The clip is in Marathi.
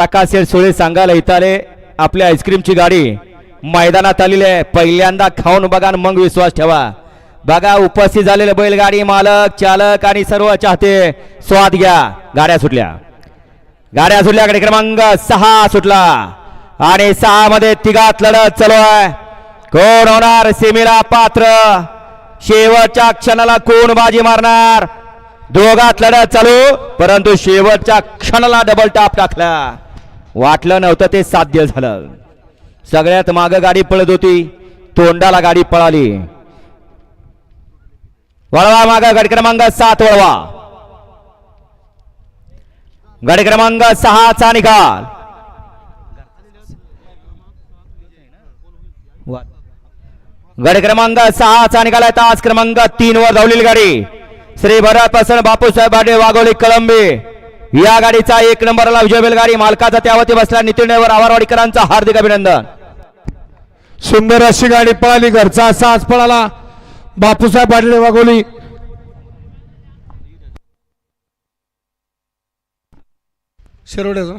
आकाश सोळे सांगायला इथं आले आपल्या आईस्क्रीमची गाडी. मैदानात आलेली आहे. पहिल्यांदा खाऊन बघा मग विश्वास ठेवा. बघा उपस्थित झालेले बैलगाडी मालक चालक आणि सर्व चाहते स्वाद घ्या. गाड्या सुटल्या. गाड्या सुटल्या गाडी क्रमांक सहा सुटला. आणि सहा मध्ये तिघात लढत चालू आहे. कोण होणार? सेमीला पात्र. शेवटच्या क्षणाला कोण बाजी मारणार? दोघात लढत चालू परंतु शेवटच्या क्षणाला डबल टाप टाकला. वाटलं नव्हतं ते साध्य झालं. सगळ्यात माग गाडी पळत होती तोंडाला गाडी पळाली. वळवा माग गड क्रमांक सात वळवा. गड क्रमांक सहाचा निकाल. गड क्रमांक सहाचा निकाल आहे तास क्रमांक तीन वर धावलेली गाडी. श्री भरत प्रसन्न बापूसाहेब बाडे वाघोली कळंबे. या गाडीचा एक नंबरला विजय बैलगाडी. मालकाचा त्यावरती बसला नितीन ड्रायव्हर आवारवाडीकरांचा हार्दिक अभिनंदन. सुंदर अशी गाडी पळाली घरचा असा आज पळाला. बापूसाहेब पाटील वाघोली. शिरोड्याचा.